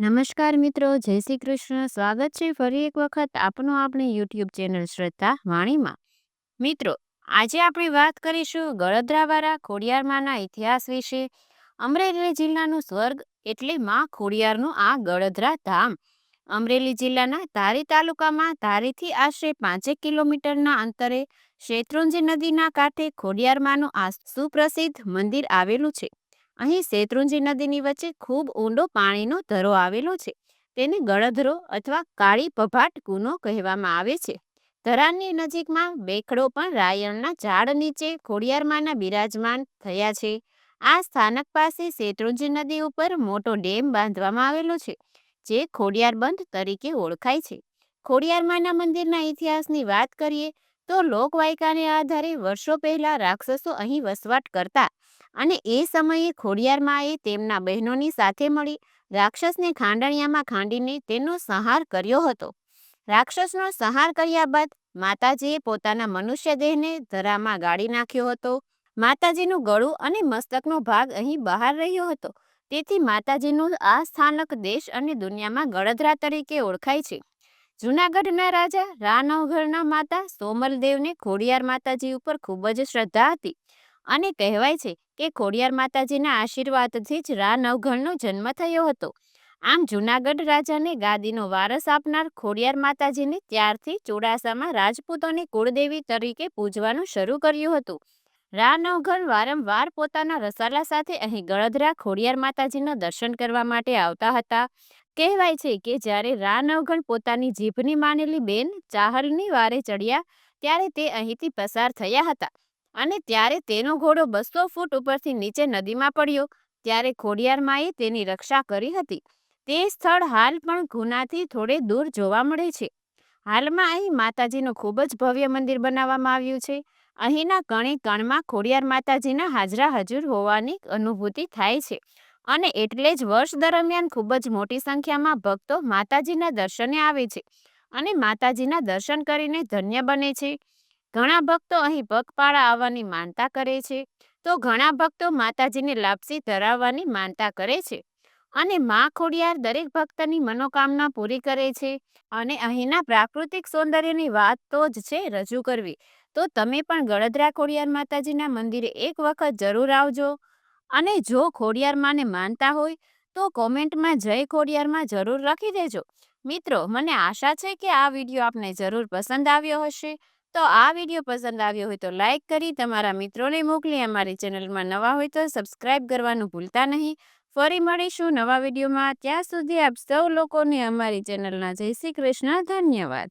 નમસ્કાર મિત્રો, જય શ્રી કૃષ્ણ. સ્વાગત છે ફરી એક વખત આપનું આપણી યુટ્યુબ ચેનલ શ્રદ્ધા વાણીમાં. મિત્રો, આજે આપણે વાત કરીશું ગળદરાવાળા ખોડિયારમાંના ઇતિહાસ વિશે. અમરેલી જિલ્લાનું સ્વર્ગ એટલે માં ખોડિયારનું આ ગળદરા ધામ. અમરેલી જિલ્લાના ધારી તાલુકામાં ધારીથી આશરે પાંચેક કિલોમીટરના અંતરે શેત્રુંજી નદીના કાંઠે ખોડિયારમાંનું આ સુપ્રસિદ્ધ મંદિર આવેલું છે. અહીં શેત્રુંજી નદીની વચ્ચે ખૂબ ઊંડો પાણીનો ધરો આવેલો છે. તેને ગળધરો અથવા કાળી પભાટ કૂનો કહેવામાં આવે છે. ધરાની નજીકમાં બેખડો પણ રાયણના ઝાડ નીચે ખોડિયારમાંના બિરાજમાન થયા છે. આ સ્થાનક પાસે શેત્રુંજી નદી ઉપર મોટો ડેમ બાંધવામાં આવેલો છે, જે ખોડિયાર બંધ તરીકે ઓળખાય છે. ખોડિયારમાંના મંદિરના ઇતિહાસની વાત કરીએ તો લોકવાયકાને આધારે વર્ષો પહેલા રાક્ષસો અહીં વસવાટ કરતા અને એ સમયે ખોડિયારમાએ તેમના બહેનોની સાથે મળી રાક્ષસને ખાંડણિયામાં ખાંડીને તેનો સંહાર કર્યો હતો. રાક્ષસનો સંહાર કર્યા બાદ માતાજીએ પોતાના મનુષ્ય દેહને ધરામાં ગાળી નાખ્યો હતો. માતાજીનું ગળું અને મસ્તકનો ભાગ અહીં બહાર રહ્યો હતો. તેથી માતાજીનું આ સ્થાનક દેશ અને દુનિયામાં ગળધરા તરીકે ઓળખાય છે. જૂનાગઢના રાજા રાનવઘરના માતા સોમલદેવને ખોડિયાર માતાજી ઉપર ખૂબ જ શ્રદ્ધા હતી. અને કહેવાય છે કે ખોડિયાર માતાજીના આશીર્વાદથી જ રાનવઘરનો જન્મ થયો હતો. આમ જૂનાગઢ રાજાને ગાદીનો વારસ આપનાર ખોડિયાર માતાજીને ત્યારથી ચોડાસામાં રાજપૂતોની કુળદેવી તરીકે પૂજવાનું શરૂ કર્યું હતું. રાનવઘર વારંવાર પોતાના રસાલા સાથે અહીં ગળધરા ખોડિયાર માતાજીના દર્શન કરવા માટે આવતા હતા. કહેવાય છે કે જ્યારે રા પોતાની જીભની માનેલી બેન ચાહલની વારે ચડ્યા, ત્યારે તે અહીંથી પસાર થયા હતા અને ત્યારે તેનો ઘોડો બસો ફૂટ ઉપરથી નીચે નદીમાં પડ્યો, ત્યારે ખોડિયાર માએ તેની રક્ષા કરી હતી. તે સ્થળ હાલ પણ ગુનાથી થોડે દૂર જોવા મળે છે. હાલમાં અહીં માતાજીનું ખૂબ જ ભવ્ય મંદિર બનાવવામાં આવ્યું છે. અહીંના કણે કણમાં ખોડિયાર માતાજીના હાજરા હજુર હોવાની અનુભૂતિ થાય છે. અને એટલે જ વર્ષ દરમિયાન ખૂબ જ મોટી સંખ્યામાં ભક્તો માતાજીના દર્શને આવે છે અને માતાજીના દર્શન કરીને ધન્ય બને છે. ઘણા ભક્તો અહીં પગપાળા આવવાની માનતા કરે છે તો ઘણા ભક્તો માતાજીને લાપસી ધરાવવાની માનતા કરે છે અને મા ખોડિયાર દરેક ભક્તની મનોકામના પૂરી કરે છે અને અહીંના પ્રાકૃતિક સૌંદર્યની વાત તો જ છે રજૂ કરવી. તો તમે પણ ગળદરા ખોડિયાર માતાજીના મંદિરે એક વખત જરૂર આવજો. અને જો ખોડિયાર માને માનતા હોય, તો કોમેન્ટમાં જય ખોડિયારમાં જરૂર લખી દેજો. મિત્રો, મને આશા છે કે આ વીડિયો આપને જરૂર પસંદ આવ્યો હશે. તો આ વીડિયો પસંદ આવ્યો હોય તો લાઇક કરી, તમારા મિત્રોને મોકલી, અમારી ચેનલમાં નવા હોય તો સબસ્ક્રાઈબ કરવાનું ભૂલતા નહીં. ફરી મળીશું નવા વિડીયોમાં. ત્યાં સુધી આપ સૌ લોકોને અમારી ચેનલના જય શ્રી કૃષ્ણ. ધન્યવાદ.